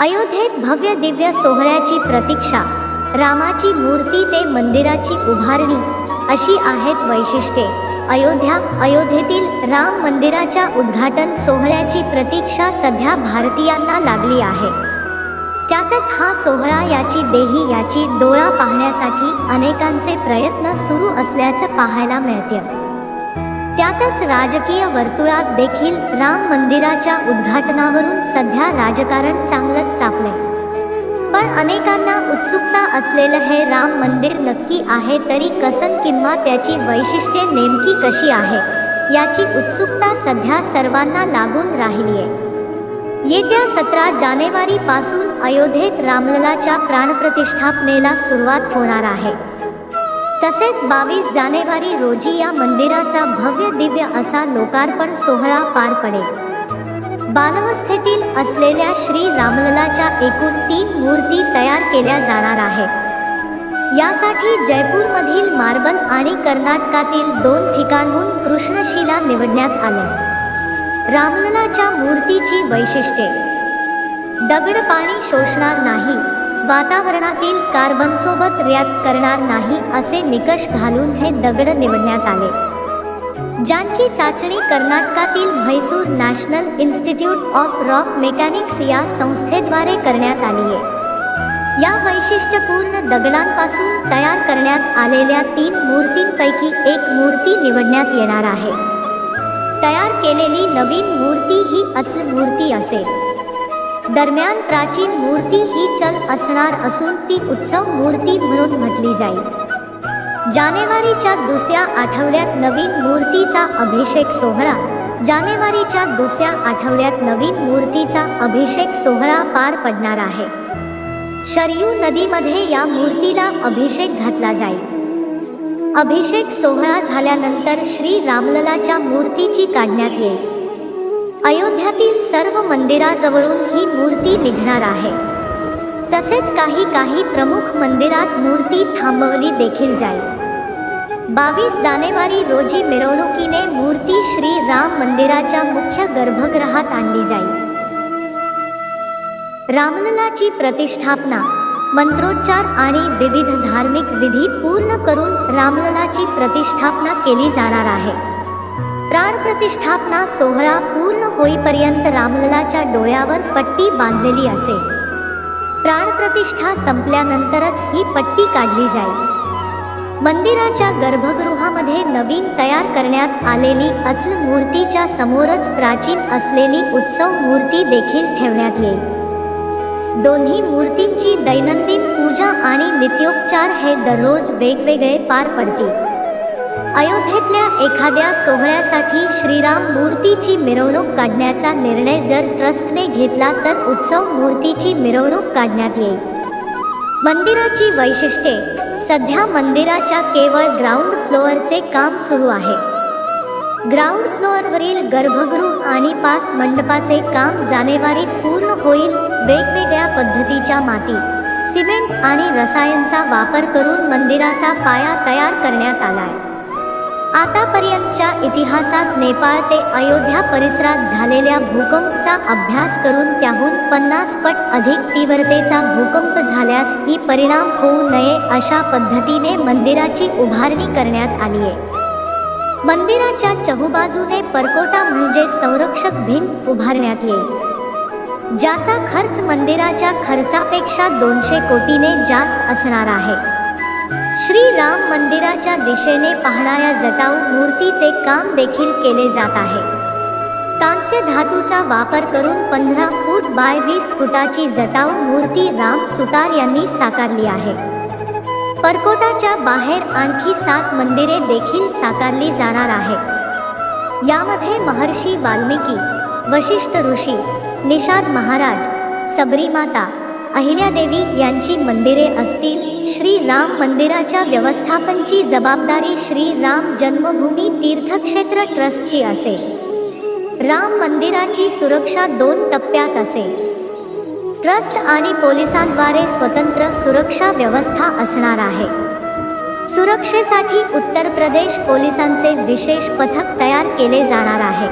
अयोध्येत भव्य दिव्य सोहळ्याची प्रतीक्षा. रामाची मूर्ती ते मंदिराची उभारणी. अशी आहेत वैशिष्ट्ये. अयोध्या अयोध्येतील राम मंदिराच्या उद्घाटन सोहळ्याची प्रतीक्षा सध्या भारतीयांना लागली आहे. त्यातच हा सोहळा याची देही याची डोळा पाहण्यासाठी अनेकांचे प्रयत्न सुरू असल्याचं पाहायला मिळते. त्यातच राजकीय वर्तुळात देखील राम मंदिराच्या उद्घाटनावरून सध्या राजकारण चांगलंच तापले पण अनेकांना उत्सुकता असलेलं हे राम मंदिर नक्की आहे तरी कसन किंवा त्याची वैशिष्ट्ये नेमकी कशी आहे याची उत्सुकता सध्या सर्वांना लागून राहिली आहे येत्या सतरा जानेवारी पासून अयोध्येत रामललाच्या प्राणप्रतिष्ठापनेला सुरुवात होणार आहे. तसेच बावीस जानेवारी रोजी या मंदिराचा भव्य दिव्य असा लोकार्पण सोहळा पार पडेल. बालवस्थेतील असलेल्या श्री रामललाच्या एकूण तीन मूर्ती तयार केल्या जाणार आहेत. यासाठी जयपूरमधील मार्बल आणि कर्नाटकातील दोन ठिकाणहून कृष्णशिला निवडण्यात आल्या. रामललाच्या मूर्तीची वैशिष्ट्ये. दगड पाणी शोषणार नाही. वातावरणातील कार्बनसोबत रिॲक्ट करणार नाही असे निकष घालून हे दगड निवडण्यात आले. ज्यांची चाचणी कर्नाटकातील Mysore national institute of rock mechanics या संस्थेद्वारे करण्यात आली आहे. या वैशिष्ट्यपूर्ण दगडांपासून तयार करण्यात आलेल्या तीन मूर्तींपैकी एक मूर्ती निवडण्यात येणार आहे. तयार केलेली नवीन मूर्ती ही अचल मूर्ती असेल दरम्यान प्राचीन मूर्ती ही चल असणार असून ती उत्सव मूर्ती म्हणून म्हटली जाईल. जानेवारीच्या दुसऱ्या आठवड्यात नवीन मूर्तीचा अभिषेक सोहळा. जानेवारीच्या दुसऱ्या आठवड्यात नवीन मूर्तीचा अभिषेक सोहळा पार पडणार आहे. शरयू नदीमध्ये या मूर्तीला अभिषेक घातला जाईल. अभिषेक सोहळा झाल्यानंतर श्री रामललाच्या मूर्तीची काढण्यात येईल. अयोध्यातील सर्व मंदिराजवळून ही मूर्ती निघणार आहे. तसेच काही काही प्रमुख मंदिरात मूर्ती थांबवली देखील जाईल. बावीस जानेवारी रोजी मिरवणुकीने मूर्ती श्री राम मंदिराच्या मुख्य गर्भगृहात आणली जाईल. रामललाची प्रतिष्ठापना मंत्रोच्चार आणि विविध धार्मिक विधी पूर्ण करून रामललाची प्रतिष्ठापना केली जाणार आहे. प्राणप्रतिष्ठापना सोहळा पूर्ण होईपर्यंत रामललाच्या डोळ्यावर पट्टी बांधलेली असे. प्राणप्रतिष्ठा संपल्यानंतरच ही पट्टी काढली जाईल. मंदिराच्या गर्भगृहामध्ये नवीन तयार करण्यात आलेली अचल मूर्तीच्या समोरच प्राचीन असलेली उत्सव मूर्ती देखील ठेवण्यात येईल. दोन्ही मूर्तींची दैनंदिन पूजा आणि नित्योपचार हे दररोज वेगवेगळे पार पडतील. अयोध्येतल्या एखाद्या सोहळ्यासाठी श्रीराम मूर्तीची मिरवणूक काढण्याचा निर्णय जर ट्रस्टने घेतला तर उत्सव मूर्तीची मिरवणूक काढण्यात येईल. मंदिराची वैशिष्ट्ये. सध्या मंदिराच्या केवळ ग्राउंड फ्लोअरचे काम सुरू आहे. ग्राउंड फ्लोअरवरील गर्भगृह आणि पाच मंडपाचे काम जानेवारीत पूर्ण होईल वेगवेगळ्या पद्धतीच्या माती सिमेंट आणि रसायनचा वापर करून मंदिराचा पाया तयार करण्यात आला आहे आतापर्यंतच्या इतिहासात नेपाळ ते अयोध्या परिसरात झालेल्या भूकंपचा अभ्यास करून त्याहून पन्नास पट अधिक तीव्रतेचा भूकंप झाल्यास ही परिणाम होऊ नये अशा पद्धतीने मंदिराची उभारणी करण्यात आली आहे. मंदिराच्या चहूबाजूने परकोटा म्हणजे संरक्षक भिंत उभारण्यात येईल. ज्याचा खर्च मंदिराच्या खर्चापेक्षा दोनशे कोटीने जास्त असणार आहे. श्री राम मंदिराच्या दिशेने पाहणाऱ्या जटाऊ मूर्तीचे काम देखील केले जात आहे. कांस्य धातूचा वापर करून पंधरा फूट बाय वीस फुटाची जटाऊ मूर्ती राम सुतार यांनी साकारली आहे. परकोटाच्या बाहेर आणखी सात मंदिरे देखील साकारली जाणार आहेत यामध्ये महर्षी वाल्मिकी वशिष्ठ ऋषी निषाद महाराज सबरीमाता अहिल्यादेवी यांची मंदिरे असतील. श्री राम मंदिराच्या व्यवस्थापनची जबाबदारी श्री राम जन्मभूमी तीर्थक्षेत्र ट्रस्टची असेल राम मंदिराची सुरक्षा दोन टप्प्यात असेल ट्रस्ट आणि पोलिसांद्वारे स्वतंत्र सुरक्षा व्यवस्था असणार आहे. सुरक्षेसाठी उत्तर प्रदेश पोलिसांचे विशेष पथक तयार केले जाणार आहे.